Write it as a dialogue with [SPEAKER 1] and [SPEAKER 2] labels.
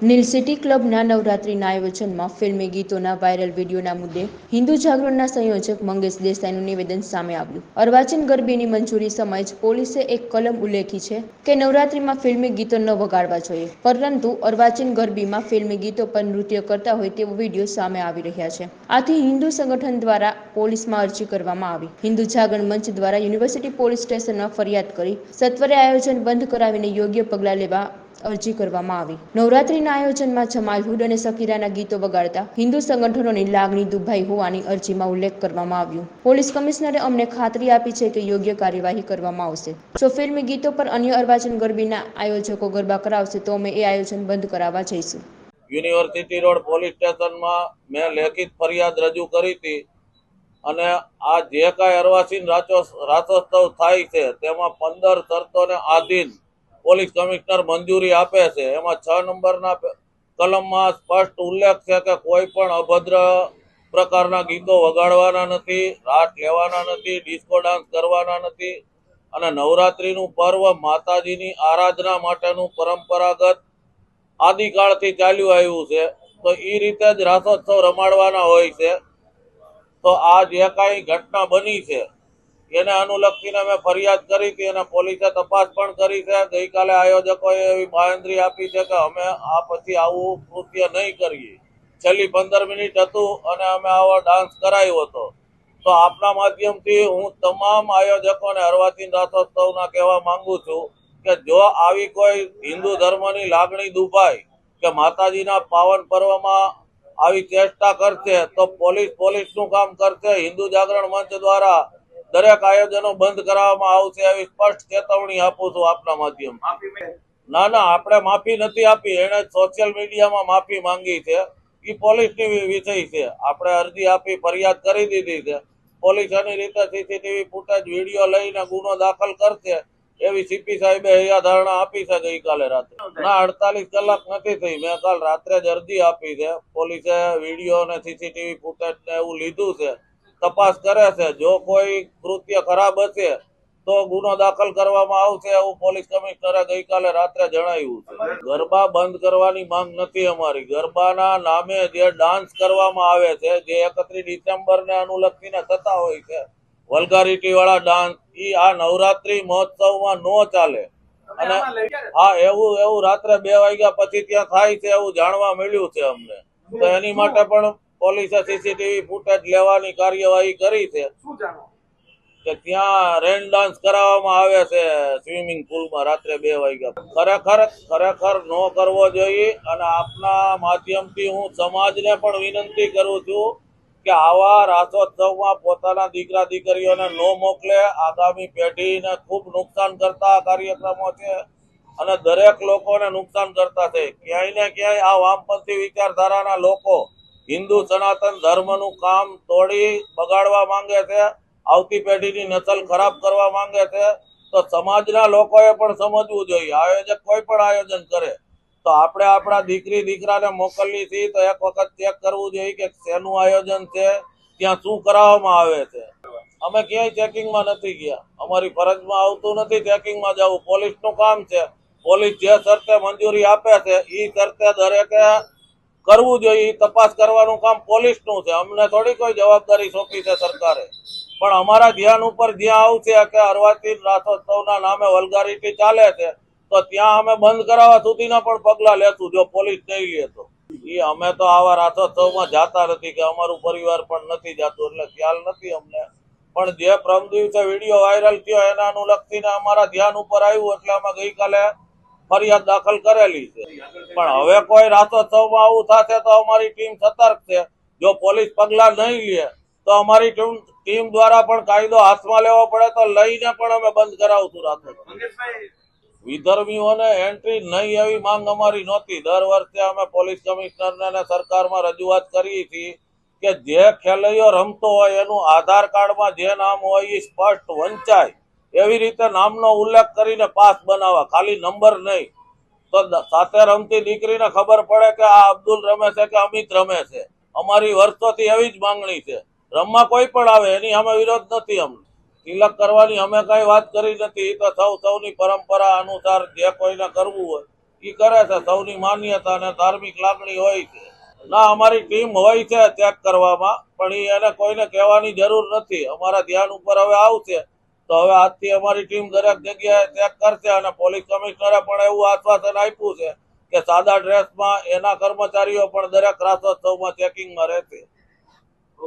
[SPEAKER 1] નીલ city ક્લબના નવરાત્રિના આયોજનમાં ફિલ્મી ગીતોના વાયરલ વિડીયોના મુદ્દે હિન્દુ જાગરણના સંયોજક મંગેશ દેસાઈનું નિવેદન સામે આવ્યું. અર્વાચીન ગરબીની મંજૂરી સમય જ પોલીસે એક કલમ ઉલ્લેખી છે કે નવરાત્રિમાં ફિલ્મી ગીતો ન વગાડવા જોઈએ, પરંતુ અર્વાચીન ગરબીમાં ફિલ્મી ગીતો પર નૃત્ય કરતા હોય તેવો વીડિયો સામે આવી રહ્યા છે. આથી હિન્દુ સંગઠન દ્વારા પોલીસમાં અરજી કરવામાં આવી. હિન્દુ જાગરણ મંચ દ્વારા યુનિવર્સિટી પોલીસ સ્ટેશનમાં ફરિયાદ કરી સત્વરે આયોજન બંધ કરાવીને યોગ્ય પગલાં લેવા અરજી કરવામાં આવી. નવરાત્રીના આયોજનમાં જમાલ હુડ અને સકીરાના ગીતો વગાડતા હિન્દુ સંગઠનોની લાગણી દુભાઈ હોવાની અરજીમાં ઉલ્લેખ કરવામાં આવ્યો. પોલીસ કમિશનરે અમને ખાતરી આપી છે કે યોગ્ય કાર્યવાહી કરવામાં આવશે. જો ફિલ્મી ગીતો પર અન્ય અર્વાચન ગરબીના આયોજકો ગરબા કરાવશે, તો અમે એ આયોજન બંધ કરાવવા જઈશું.
[SPEAKER 2] યુનિવર્સિટી રોડ પોલીસ સ્ટેશનમાં મેં લેખિત ફરિયાદ રજૂ કરી હતી અને આ જે કાંઈ અર્વાચીન રાચો રાચોત્સવ થાય છે, તેમાં પંદર શરતોને આધીન પોલીસ કમિશનર મંજૂરી આપે છે. એમાં છ નંબરના કલમમાં સ્પષ્ટ ઉલ્લેખ છે કે કોઈ પણ અભદ્ર પ્રકારના ગીતો વગાડવાના નથી, રાત લેવાના નથી, ડિસ્કો ડાન્સ કરવાના નથી અને નવરાત્રિનું પર્વ માતાજીની આરાધના માટેનું પરંપરાગત આદિકાળથી ચાલ્યું આવ્યું છે. તો એ રીતે જ રાસોત્સવ રમાડવાના હોય છે. તો આ જે કાંઈ ઘટના બની છે એને અનુલક્ષીને મેં ફરિયાદ કરી હતી અને પોલીસે તપાસ પણ કરી છે. ગઈકાલે આયોજકોએ એવી બાંયધરી આપી છે કે અમે આ પછી આવું કૃત્ય નહીં કરીએ. છેલ્લી પંદર મિનિટ હતું અને અમે આવો ડાન્સ કરાયો હતો. તો આપના માધ્યમથી હું તમામ આયોજકોને અર્વાચીન રાસોત્સવના કહેવા માંગુ છું કે જો આવી કોઈ હિન્દુ ધર્મની લાગણી દુભાય કે માતાજીના પાવન પર્વમાં આવી ચેષ્ટા કરશે, તો પોલીસ પોલીસનું કામ કરશે? હિન્દુ જાગરણ મંચ દ્વારા દરેક આયોજનો બંધ કરાવવામાં આવશે એવી સ્પષ્ટ ચેતવણી આપું છું આપના માધ્યમ ના ના આપણે માફી નથી આપી એણે સોશિયલ મીડિયામાં માફી માંગી છે. એ પોલીસની વિષય છે. આપણે અરજી આપી ફરિયાદ કરી દીધી છે. પોલીસ એની રીતે સીસીટીવી ફૂટેજ વીડિયો લઈને ગુનો દાખલ કરશે એવી સીપી સાહેબે અહીંયા ધારણા આપી છે ગઈકાલે રાત્રે. ના અડતાલીસ કલાક નથી થઈ. મેં કાલ રાત્રે જ અરજી આપી છે. પોલીસે વીડિયો અને સીસીટીવી ફૂટેજ ને એવું લીધું છે. તપાસ કરે છે. જો કોઈ કૃત્ય ખરાબ હશે, તો ગુનો દાખલ કરવામાં આવશે એવું પોલીસ કમિશનરે ગઈકાલે રાત્રે જણાવ્યું છે. ગરબા બંધ કરવાની માંગ નથી અમારી. ગરબાના નામે જે ડાન્સ કરવામાં આવે છે, જે એકત્રીસ ડિસેમ્બર ને અનુલક્ષીને થતા હોય છે વલ્ગારિટી વાળા ડાન્સ એ આ નવરાત્રી મહોત્સવમાં નો ચાલે. અને હા, એવું એવું રાત્રે બે વાગ્યા પછી ત્યાં થાય છે એવું જાણવા મળ્યું છે અમને. તો એની માટે પણ પોલીસે સીસીટીવી ફૂટેજ લેવાની કાર્યવાહી કરી છે. કે ત્યાં રેન ડાન્સ કરાવવામાં આવે છે સ્વિમિંગ પુલમાં રાત્રે બે વાગ્યા. ખરેખર ખરેખર ન કરવો જોઈએ અને આપના માધ્યમથી હું સમાજને પણ વિનંતી કરું છું કે આવા રાસોત્સવમાં પોતાના દીકરા દીકરીઓને નો મોકલે. આગામી પેઢીને ખૂબ નુકસાન કરતા કાર્યક્રમો છે અને દરેક લોકોને નુકસાન કરતા છે. ક્યાંય ને ક્યાંય આ વામપંથી વિચારધારાના લોકો હિન્દુ સનાતન ધર્મનું કામ તોડી બગાડવા માંગે છે, આવતી પેઢીની નસલ ખરાબ કરવા માંગે છે, તો સમાજના લોકોએ પણ સમજવું જોઈએ. આયોજક કોઈ પણ આયોજન કરે, તો આપણે આપણા દીકરી, દીકરાને મોકલીએ છીએ તો એક વખત ચેક કરવું જોઈએ કે શેનું આયોજન છે, ત્યાં શું કરાવવામાં આવે છે. અમે ક્યાંય ચેકિંગમાં નથી ગયા. અમારી ફરજમાં આવતું નથી ચેકિંગમાં જવું. પોલીસનું કામ છે. પોલીસ જે શરતે મંજૂરી આપે છે એ શરતે દરેકે કરવું જોઈએ તપાસ કરવાનું કામ પોલીસનું છે. અમને થોડી કોઈ જવાબદારી સોંપી છે સરકારે. પણ અમારા ધ્યાન ઉપર જ્યાં આવશે કે અર્વાચીન રાથોત્સવના નામે વલગારીટી ચાલે છે, તો ત્યાં અમે બંધ કરાવવા સુધીના પણ પગલાં લેશું, જો પોલીસ નહીં લે તો. એ અમે તો આવા રાથોત્સવમાં જાતા નથી કે અમારું પરિવાર પણ નથી જાતું, એટલે ખ્યાલ નથી અમને. પણ જે પ્રમ દિવસે વીડિયો વાયરલ થયો, એના અનુલક્ષીને અમારા ધ્યાન ઉપર આવ્યું, એટલે અમે ગઈકાલે ફરિયાદ દાખલ કરેલી છે. પણ હવે કોઈ રાસોત્સવમાં આવું થશે તો અમારી ટીમ સતર્ક છે. જો પોલીસ પગલા નહીં લે, તો અમારી ટીમ દ્વારા પણ કાયદો હાથમાં લેવો પડે તો લઈને પણ અમે બંધ કરાવશું રાસોત્સવ વિધર્મીઓને એન્ટ્રી નહીં એવી માંગ અમારી નહોતી. દર વર્ષે અમે પોલીસ કમિશનરને અને સરકારમાં રજૂઆત કરી હતી કે જે ખેલૈયો રમતો હોય એનું આધાર કાર્ડમાં જે નામ હોય એ સ્પષ્ટ વંચાય. એવી રીતે નામનો ઉલ્લેખ કરીને પાસ બનાવવા. ખાલી નંબર નહીં. તો સાથે રમતી દીકરીને ખબર પડે કે આ અબ્દુલ રમે છે કે અમિત રમે છે. અમારી વર્ષોથી એવી જ માંગણી છે. રમવા કોઈ પણ આવે, એની અમે વિરોધ નથી અમને. તિલક કરવાની અમે કઈ વાત કરી નથી. તો સૌ સૌની પરંપરા અનુસાર જે કોઈને કરવું હોય એ કરે છે. સૌની માન્યતા અને ધાર્મિક લાગણી હોય છે. ના, અમારી ટીમ હોય છે ચેક કરવામાં, પણ એને કોઈને કહેવાની જરૂર નથી. અમારા ધ્યાન ઉપર હવે આવશે. તો હવે આજથી અમારી ટીમ દરેક જગ્યાએ ચેક કરશે અને પોલીસ કમિશનરે પણ એવું આશ્વાસન આપ્યું છે કે સાદા ડ્રેસમાં એના કર્મચારીઓ પણ દરેક રાસોત્સવમાં ચેકિંગમાં રહેશે.